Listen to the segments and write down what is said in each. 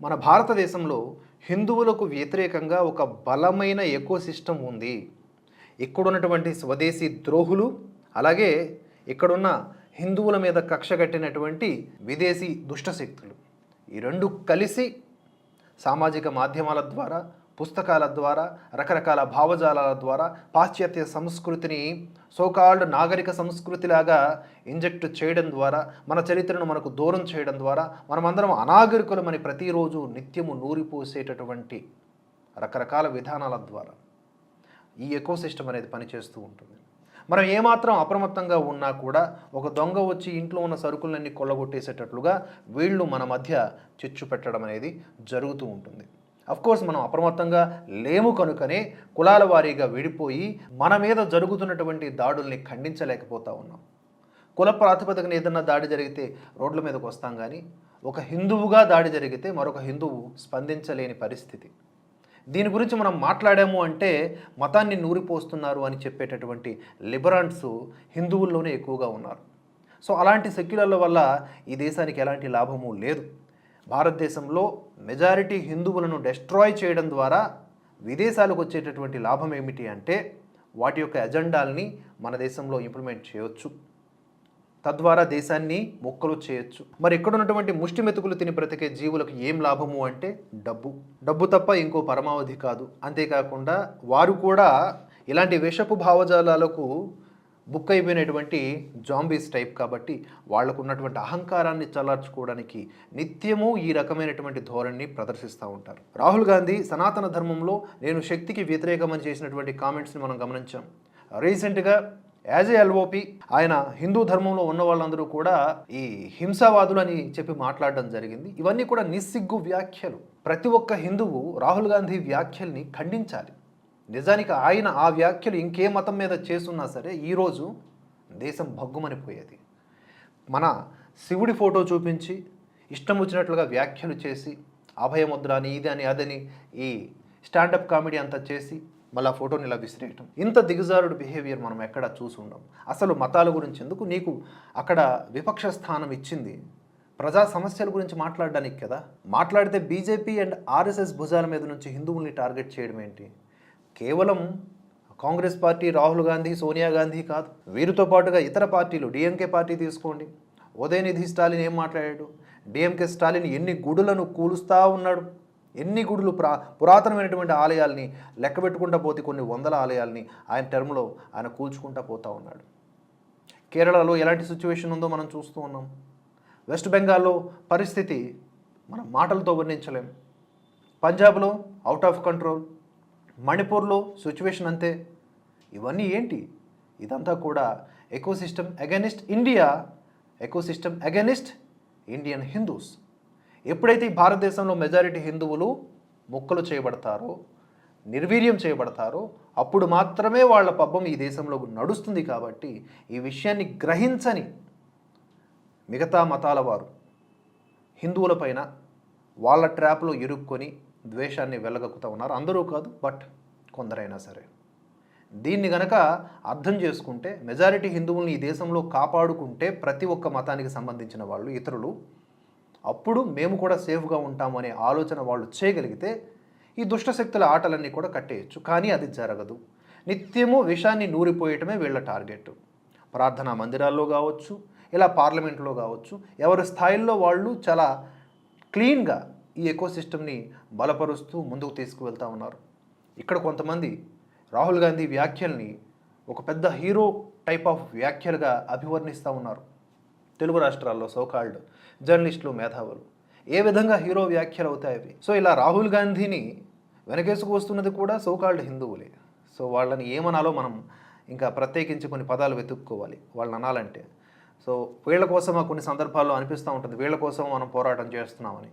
మన భారతదేశంలో హిందువులకు వ్యతిరేకంగా ఒక బలమైన ఎకో సిస్టమ్ ఉంది. ఇక్కడున్నటువంటి స్వదేశీ ద్రోహులు అలాగే ఇక్కడున్న హిందువుల మీద కక్ష కట్టినటువంటి విదేశీ దుష్టశక్తులు ఈ రెండు కలిసి సామాజిక మాధ్యమాల ద్వారా పుస్తకాల ద్వారా రకరకాల భావజాలాల ద్వారా పాశ్చాత్య సంస్కృతిని సోకాల్డ్ నాగరిక సంస్కృతిలాగా ఇంజెక్ట్ చేయడం ద్వారా మన చరిత్రను మనకు దూరం చేయడం ద్వారా మనమందరం అనాగరికులమని ప్రతిరోజు నిత్యము నూరిపోసేటటువంటి రకరకాల విధానాల ద్వారా ఈ ఎకోసిస్టమ్ అనేది పనిచేస్తూ ఉంటుంది. మనం ఏమాత్రం అప్రమత్తంగా ఉన్నా కూడా ఒక దొంగ వచ్చి ఇంట్లో ఉన్న సరుకులన్నీ కొల్లగొట్టేసేటట్లుగా వీళ్ళు మన మధ్య చిచ్చు పెట్టడం అనేది జరుగుతూ ఉంటుంది. కోర్స్ మనం అప్రమత్తంగా లేము కనుకనే కులాల వారీగా విడిపోయి మన మీద జరుగుతున్నటువంటి దాడుల్ని ఖండించలేకపోతా ఉన్నాం. కుల ప్రాతిపదికన ఏదన్నా దాడి జరిగితే రోడ్ల మీదకి వస్తాం కానీ ఒక హిందువుగా దాడి జరిగితే మరొక హిందువు స్పందించలేని పరిస్థితి. దీని గురించి మనం మాట్లాడాము అంటే మతాన్ని నూరిపోస్తున్నారు అని చెప్పేటటువంటి లిబరాన్స్ హిందువుల్లోనే ఎక్కువగా ఉన్నారు. సో అలాంటి సెక్యులర్ల వల్ల ఈ దేశానికి ఎలాంటి లాభము లేదు. భారతదేశంలో మెజారిటీ హిందువులను డెస్ట్రాయ్ చేయడం ద్వారా విదేశాలకు వచ్చేటటువంటి లాభం ఏమిటి అంటే వాటి యొక్క ఎజెండాల్ని మన దేశంలో ఇంప్లిమెంట్ చేయొచ్చు. తద్వారా దేశాన్ని మొక్కలు చేయొచ్చు. మరి ఇక్కడ ఉన్నటువంటి ముష్టి మెతుకులు తిని బ్రతికే జీవులకు ఏం లాభము అంటే డబ్బు. డబ్బు తప్ప ఇంకో పరమావధి కాదు. అంతేకాకుండా వారు కూడా ఇలాంటి విషపు భావజాలాలకు బుక్ అయిపోయినటువంటి జాంబీస్ టైప్ కాబట్టి వాళ్ళకు ఉన్నటువంటి అహంకారాన్ని చల్లార్చుకోవడానికి నిత్యము ఈ రకమైనటువంటి ధోరణిని ప్రదర్శిస్తూ ఉంటారు. రాహుల్ గాంధీ సనాతన ధర్మంలో నేను శక్తికి వ్యతిరేకమని చేసినటువంటి కామెంట్స్ని మనం గమనించాం. రీసెంట్గా యాజ్ ఏ ఎల్ఓపి ఆయన హిందూ ధర్మంలో ఉన్న వాళ్ళందరూ కూడా ఈ హింసావాదులు అని చెప్పి మాట్లాడడం జరిగింది. ఇవన్నీ కూడా నిస్సిగ్గు వ్యాఖ్యలు. ప్రతి ఒక్క హిందువు రాహుల్ గాంధీ వ్యాఖ్యల్ని ఖండించాలి. నిజానికి ఆయన ఆ వ్యాఖ్యలు ఇంకే మతం మీద చేస్తున్నా సరే ఈరోజు దేశం భగ్గుమనిపోయేది. మన శివుడి ఫోటో చూపించి ఇష్టం వచ్చినట్లుగా వ్యాఖ్యలు చేసి అభయముద్ర అని ఇది అని అదని ఈ స్టాండప్ కామెడీ అంతా చేసి మళ్ళీ ఆ ఫోటోని ఇలా విసిరేయటం. ఇంత దిగజారుడు బిహేవియర్ మనం ఎక్కడ చూసి ఉండం? అసలు మతాల గురించి ఎందుకు? నీకు అక్కడ విపక్ష స్థానం ఇచ్చింది. ప్రజా సమస్యల గురించి మాట్లాడడానికి కదా. మాట్లాడితే బీజేపీ అండ్ ఆర్ఎస్ఎస్ భుజాల మీద నుంచి హిందువుల్ని టార్గెట్ చేయడం ఏంటి? కేవలం కాంగ్రెస్ పార్టీ రాహుల్ గాంధీ సోనియా గాంధీ కాదు. వీరితో పాటుగా ఇతర పార్టీలు డిఎంకే పార్టీ తీసుకోండి. ఉదయనిధి స్టాలిన్ ఏం మాట్లాడాడు? డిఎంకే స్టాలిన్ ఎన్ని గుడులను కూలుస్తూ ఉన్నాడు? ఎన్ని గుడులు ప్రా పురాతనమైనటువంటి ఆలయాల్ని లెక్కబెట్టుకుంటా పోతే కొన్ని వందల ఆలయాల్ని ఆయన టర్మ్లో ఆయన కూల్చుకుంటా పోతూ ఉన్నాడు. కేరళలో ఎలాంటి సిచ్యువేషన్ ఉందో మనం చూస్తూ ఉన్నాం. వెస్ట్ బెంగాల్లో పరిస్థితి మనం మాటలతో వర్ణించలేం. పంజాబ్లో అవుట్ ఆఫ్ కంట్రోల్ మణిపూర్లో సిచ్యువేషన్ అంతే. ఇవన్నీ ఏంటి? ఇదంతా కూడా ecosystem against India ecosystem against Indian Hindus ఎప్పుడైతే ఈ భారతదేశంలో మెజారిటీ హిందువులు ముక్కలు చేయబడతారో నిర్వీర్యం చేయబడతారో అప్పుడు మాత్రమే వాళ్ళ పబ్బం ఈ దేశంలో నడుస్తుంది కాబట్టి ఈ విషయాన్ని గ్రహించని మిగతా మతాల వారు హిందువులపైన వాళ్ళ ట్రాప్లో ఇరుక్కొని ద్వేషాన్ని వెళ్ళగక్కుతూ ఉన్నారు. అందరూ కాదు బట్ కొందరైనా సరే. దీన్ని గనక అర్థం చేసుకుంటే మెజారిటీ హిందువుల్ని ఈ దేశంలో కాపాడుకుంటే ప్రతి ఒక్క మతానికి సంబంధించిన వాళ్ళు ఇతరులు అప్పుడు మేము కూడా సేఫ్గా ఉంటాము అనే ఆలోచన వాళ్ళు చేయగలిగితే ఈ దుష్టశక్తుల ఆటలన్నీ కూడా కట్టేయచ్చు. కానీ అది జరగదు. నిత్యము విషాన్ని నూరిపోయటమే వీళ్ళ టార్గెట్. ప్రార్థనా మందిరాల్లో కావచ్చు ఇలా పార్లమెంట్లో కావచ్చు ఎవరి స్థాయిల్లో వాళ్ళు చాలా క్లీన్గా ఈ ఎకో సిస్టమ్ని బలపరుస్తూ ముందుకు తీసుకువెళ్తా ఉన్నారు. ఇక్కడ కొంతమంది రాహుల్ గాంధీ వ్యాఖ్యల్ని ఒక పెద్ద హీరో టైప్ ఆఫ్ వ్యాఖ్యలుగా అభివర్ణిస్తూ ఉన్నారు. తెలుగు రాష్ట్రాల్లో సోకాల్డ్ జర్నలిస్టులు మేధావులు. ఏ విధంగా హీరో వ్యాఖ్యలు అవుతాయి అవి? సో ఇలా రాహుల్ గాంధీని వెనకేసుకు వస్తున్నది కూడా సోకాల్డ్ హిందువులే. సో వాళ్ళని ఏమనాలో మనం ఇంకా ప్రత్యేకించి కొన్ని పదాలు వెతుక్కోవాలి. వాళ్ళని అనాలంటే. సో వీళ్ళ కోసం కొన్ని సందర్భాల్లో అనిపిస్తూ ఉంటుంది. వీళ్ళ కోసం మనం పోరాటం చేస్తున్నామని.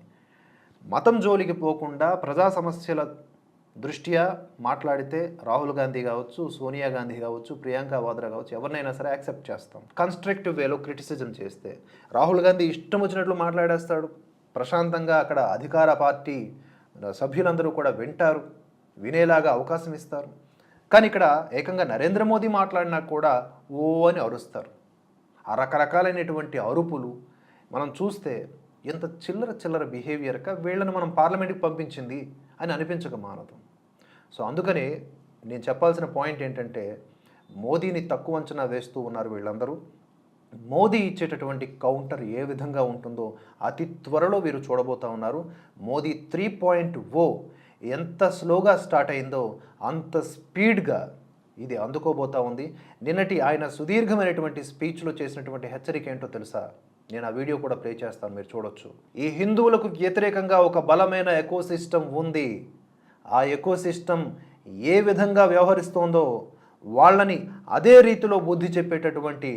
మతం జోలికి పోకుండా ప్రజా సమస్యల దృష్ట్యా మాట్లాడితే రాహుల్ గాంధీ కావచ్చు సోనియా గాంధీ కావచ్చు ప్రియాంక వాద్రా కావచ్చు ఎవరినైనా సరే యాక్సెప్ట్ చేస్తాం. కన్స్ట్రక్టివ్ వేలో క్రిటిసిజం చేస్తే రాహుల్ గాంధీ ఇష్టం వచ్చినట్లు మాట్లాడేస్తాడు. ప్రశాంతంగా అక్కడ అధికార పార్టీ సభ్యులందరూ కూడా వింటారు. వినేలాగా అవకాశం ఇస్తారు. కానీ ఇక్కడ ఏకంగా నరేంద్ర మోదీ మాట్లాడినా కూడా ఓ అని అరుస్తారు. ఆ రకరకాలైనటువంటి అరుపులు మనం చూస్తే ఎంత చిల్లర చిల్లర బిహేవియర్గా వీళ్ళని మనం పార్లమెంట్కి పంపించింది అని అనిపించక మానదు. సో అందుకనే నేను చెప్పాల్సిన పాయింట్ ఏంటంటే మోదీని తక్కువ అంచనా వేస్తూ ఉన్నారు వీళ్ళందరూ. మోదీ ఇచ్చేటటువంటి కౌంటర్ ఏ విధంగా ఉంటుందో అతి త్వరలో వీరు చూడబోతా ఉన్నారు. మోదీ త్రీ పాయింట్ ఓ ఎంత స్లోగా స్టార్ట్ అయిందో అంత స్పీడ్గా ఇది అందుకోబోతా ఉంది. నిన్నటి ఆయన సుదీర్ఘమైనటువంటి స్పీచ్లో చేసినటువంటి హెచ్చరిక ఏంటో తెలుసా? నేను ఆ వీడియో కూడా ప్లే చేస్తాను మీరు చూడొచ్చు. ఈ హిందువులకు వ్యతిరేకంగా ఒక బలమైన ఎకోసిస్టమ్ ఉంది. ఆ ఎకోసిస్టమ్ ఏ విధంగా వ్యవహరిస్తోందో వాళ్ళని అదే రీతిలో బుద్ధి చెప్పేటటువంటి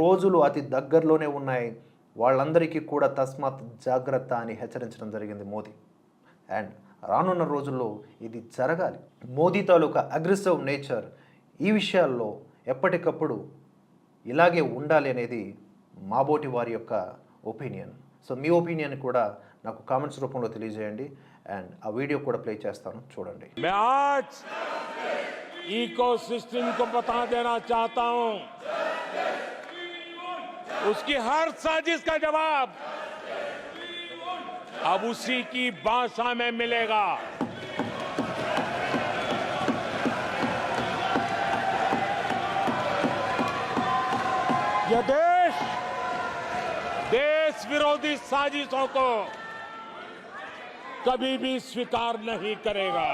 రోజులు అతి దగ్గరలోనే ఉన్నాయి. వాళ్ళందరికీ కూడా తస్మాత్ జాగ్రత్త అని హెచ్చరించడం జరిగింది మోదీ. అండ్ రానున్న రోజుల్లో ఇది జరగాలి. మోదీ తాలూకా అగ్రెసివ్ నేచర్ ఈ విషయాల్లో ఎప్పటికప్పుడు ఇలాగే ఉండాలి అనేది మాబోటి వారి యొక్క ఒపీనియన్ సో మీ ఒపీనియన్ కూడా నాకు కామెంట్స్ రూపంలో తెలియజేయండి అండ్ ఆ వీడియో కూడా ప్లే చేస్తాను చూడండి मैं आज इकोसिस्टम को बता देना चाहता हूं उसकी हर साजिश का जवाब अब उसी की भाषा में मिलेगा यह साजिशों को कभी भी स्वीकार नहीं करेगा।